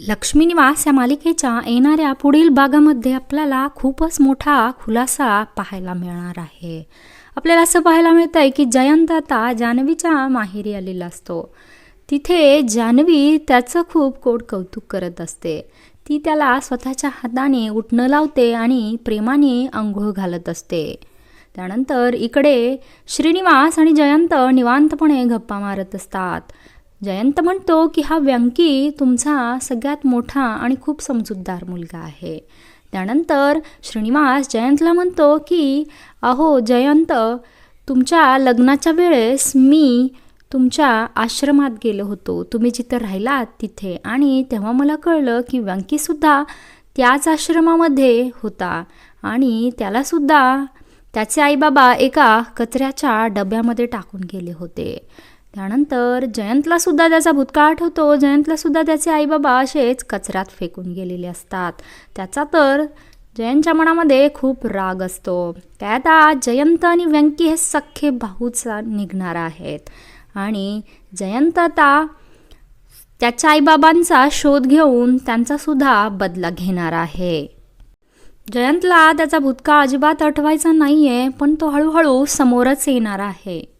लक्ष्मी निवास या मालिकेच्या येणाऱ्या पुढील भागामध्ये आपल्याला खूपच मोठा खुलासा पाहायला मिळणार आहे. आपल्याला असं पाहायला मिळतं आहे की जयंत आता जान्हवीच्या माहेरी आलेला असतो. तिथे जान्हवी त्याचं खूप कोड कौतुक करत असते. ती त्याला स्वतःच्या हाताने उठणं लावते आणि प्रेमाने अंघोळ घालत असते. त्यानंतर इकडे श्रीनिवास आणि जयंत निवांतपणे गप्पा मारत असतात. जयंत म्हणतो की हा व्यंकी तुमचा सगळ्यात मोठा आणि खूप समजूतदार मुलगा आहे. त्यानंतर श्रीनिवास जयंतला म्हणतो की अहो जयंत तुमच्या लग्नाच्या वेळेस मी तुमच्या आश्रमात गेलो होतो. तुम्ही जिथं राहिलात तिथे. आणि तेव्हा मला कळलं की व्यंकीसुद्धा त्याच आश्रमामध्ये होता. आणि त्यालासुद्धा त्याचे आईबाबा एका कचऱ्याच्या डब्यामध्ये टाकून गेले होते. त्यानंतर जयंतला सुद्धा त्याचा भूतकाळ आठवतो. जयंतला सुद्धा त्याचे आईबाबा असेच कचऱ्यात फेकून गेलेले असतात. त्याचा तर जयंतच्या खूप राग असतो. त्यात आज जयंत आणि व्यंकी हे सख्खे भाऊच निघणार आहेत. आणि जयंत आता त्याच्या आईबाबांचा शोध घेऊन त्यांचासुद्धा बदला घेणार आहे. जयंतला त्याचा भूतकाळ अजिबात आठवायचा नाही आहे पण तो हळूहळू समोरच येणार आहे.